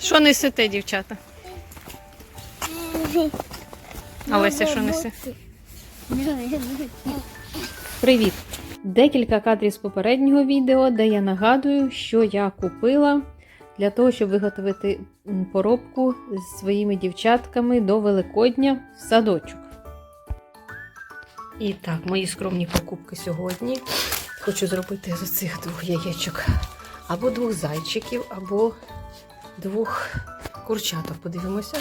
Що несете, дівчата? А Леся, що несе? Привіт! Декілька кадрів з попереднього відео, де я нагадую, що я купила для того, щоб виготовити поробку з своїми дівчатками до Великодня в садочок. І так, мої скромні покупки сьогодні. Хочу зробити з цих двох яєчок або двох зайчиків, або двох курчаток. Подивимося.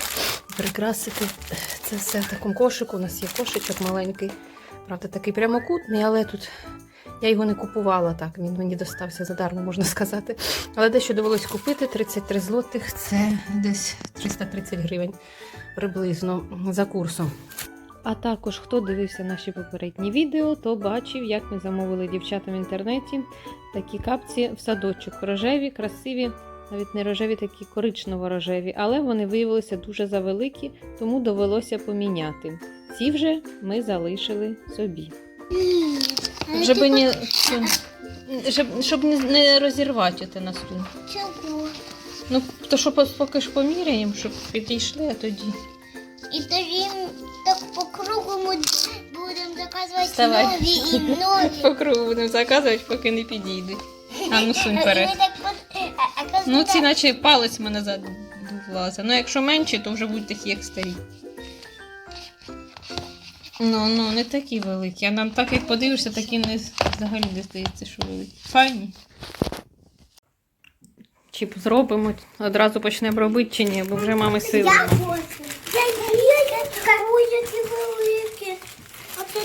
Прикрасити це все в такому кошику. У нас є кошичок маленький. Правда, такий прямокутний, але тут я його не купувала так. Він мені достався задармо, можна сказати. Але дещо довелось купити 33 злотих. Це десь 330 гривень приблизно за курсом. А також, хто дивився наші попередні відео, то бачив, як ми замовили дівчатам в інтернеті такі капці в садочок. Рожеві, красиві, навіть не рожеві, такі коричнево-рожеві, але вони виявилися дуже завеликі, тому довелося поміняти. Ці вже ми залишили собі. Щоб, не, щоб, щоб не, розірвати оте на. Чого? Ну, то що поки ж поміряємо, щоб підійшли, а тоді. І тоді так по кругу ми будемо заказувати Вставай. нові і нові. По кругу будемо заказувати, поки не підійде. А ну сунь І Ну, ці наче палець в мене назад влазить. Ну, якщо менші, то вже будуть такі, як старі. Ну, ну, не такі великі. А нам так, як подивишся, такі не взагалі не здається, що великі. Файні. Чи зробимо, одразу почнемо робити, чи ні, бо вже мами сили. Я хочу. Я які великі. А це,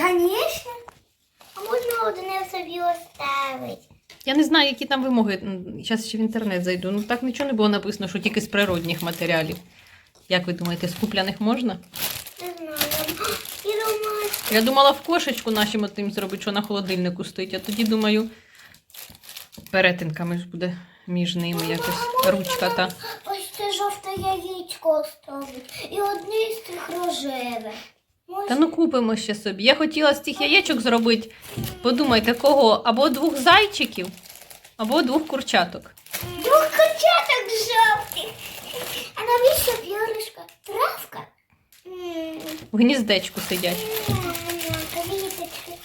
Конечно. А можна одне собі оставити? Я не знаю, які там вимоги. Зараз ще в інтернет зайду. Ну так нічого не було написано, що тільки з природних матеріалів. Як ви думаєте, з купляних можна? Не знаю. Я думала в кошечку нашим отим зробити, що на холодильнику стоїть, а тоді думаю, перетинками ж буде між ними якось ручка та. Ось це жовте яєчко оставить. І одне з цих рожеве. Можна? Та ну купимо ще собі. Я хотіла з цих яєчок зробити. Подумайте, кого? Або двох зайчиків, або двох курчаток. Двох курчаток жовтих. А навіщо п'yorишка? Травка? В гніздечку сидять.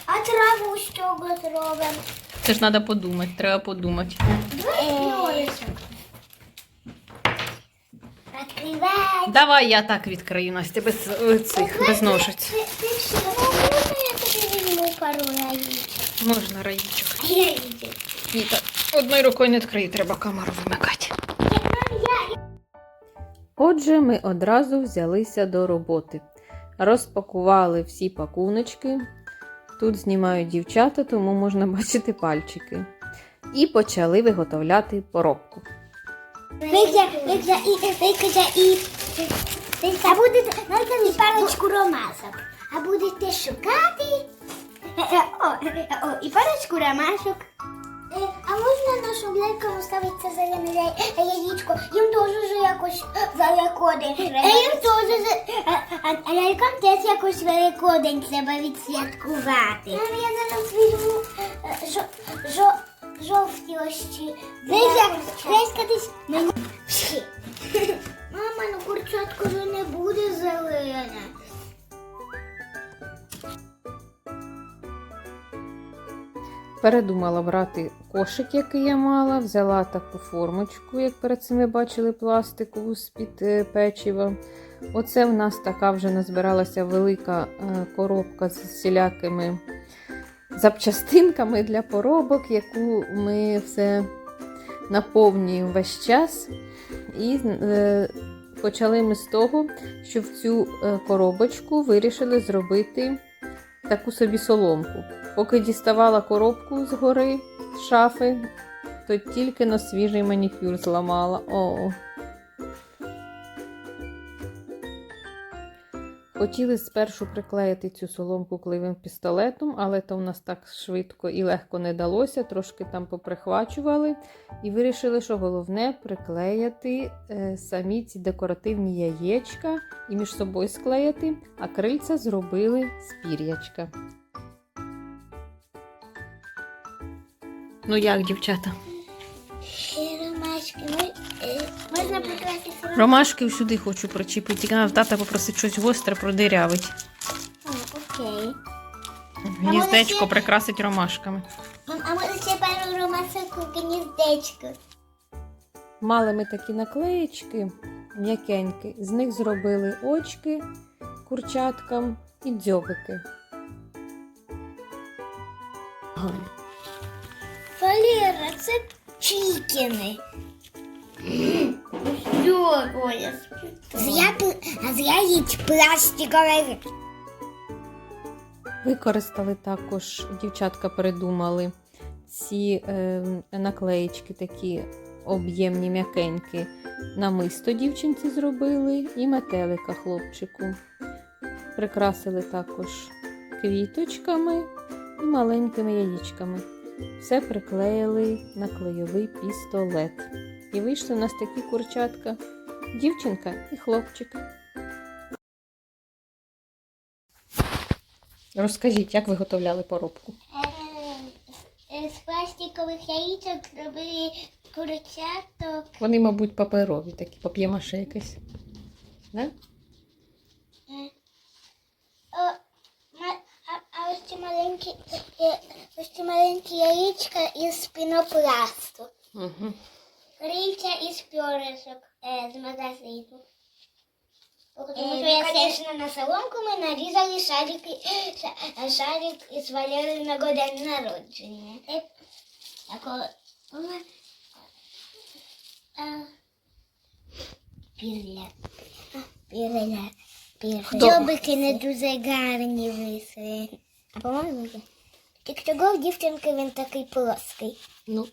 А траву з чого зробимо? Це ж треба подумати, треба подумати. П'yorишок. Відкривай. Давай я так відкрию Настя, без е, цих, без ножиць. Ти, ти що? Можна я тобі візьму пару яєчок? Можна раїчок. Яєчок. Ні, так, одною рукою не відкрию, треба камеру вимикати. Отже, ми одразу взялися до роботи. Розпакували всі пакуночки. Тут знімають дівчата, тому можна бачити пальчики. І почали виготовляти поробку. Викля, викля і, викля і. А будете, і парочку ромасок. А будете шукати. Е, е, О, е, о, і парочку ромашок. А можна нашим лялькам ставити зелене яєчко? Їм теж вже якось великодень. А їм теж, а- лялькам теж якось великодень треба відсвяткувати. Я зараз візьму жо- жо- жовті ось ці. Трескатись мені. Мама, ну курчатко вже не буде зелене. Передумала брати кошик, який я мала, взяла таку формочку, як перед цим ви бачили, пластикову з-під е, печива. Оце в нас така вже назбиралася велика е, коробка з всілякими запчастинками для поробок, яку ми все наповнюємо весь час. І е, почали ми з того, що в цю е, коробочку вирішили зробити таку собі соломку. Поки діставала коробку з гори з шафи, то тільки на свіжий манікюр зламала. О. Хотіли спершу приклеїти цю соломку клеєвим пістолетом, але то в нас так швидко і легко не далося, трошки там поприхвачували. І вирішили, що головне приклеїти е, самі ці декоративні яєчка і між собою склеїти, а крильця зробили з пір'ячка. Ну як, дівчата? Ромашки, Ромашки сюди хочу причепити. Тата попросить щось гостре продирявить. Окей. Гніздечко прикрасить ромашками. А може ще пару ромашок у гніздечку? Мали ми такі наклеєчки м'якенькі. З них зробили очки курчаткам і дзьобики. Валера, це чікіни. Що, Оля? Зря, а зря їсть пластикове. Використали також, дівчатка придумали ці е, наклеєчки такі об'ємні, м'якенькі. Намисто дівчинці зробили і метелика хлопчику. Прикрасили також квіточками і маленькими яєчками. Все приклеїли на клейовий пістолет. І вийшли у нас такі курчатка, дівчинка і хлопчик. Розкажіть, як виготовляли поробку? Е, З пластикових яєчок зробили курчаток. Вони, мабуть, паперові такі, пап'ємаше якесь. Да? Е, а, ось ці маленькі, е, ось ці маленькі яєчка із пінопласту. Угу. Крильця із пьоришок е, з магазину. Тому Е, що я конечно, на соломку ми нарізали шарики, ша- шарик із Валериного день народження. Е, Тако... Пірля. Пірля. Пірля. Дзьобики не дуже гарні вийшли. А по-моєму, є. Тільки того в дівчинки він такий плоский. Ну,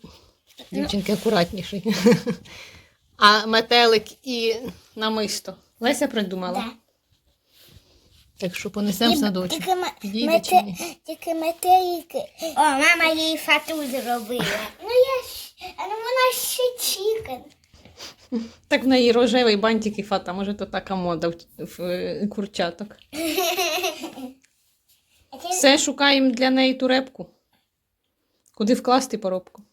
дівчинки акуратніші. А метелик і намисто. Леся придумала. Да. Так що понесемо в садочок. Тільки, ме- Підійде чи ні? тільки метелики. О, мама їй фату зробила. ну я ж, а ну вона ще чікан. Так в неї рожевий бантик і фата, може то така мода в, в е, курчаток. Все, шукаємо для неї турепку. Куди вкласти поробку?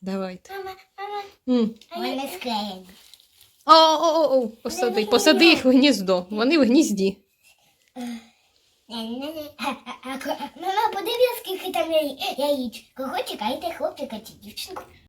Давайте. Мама, мама, М. вони склеєні. О, о, о, о, посади, посади їх в гніздо. Вони в гнізді. Мама, подивись, скільки там яї- яєчок. Кого чекаєте, хлопчика чи дівчинку?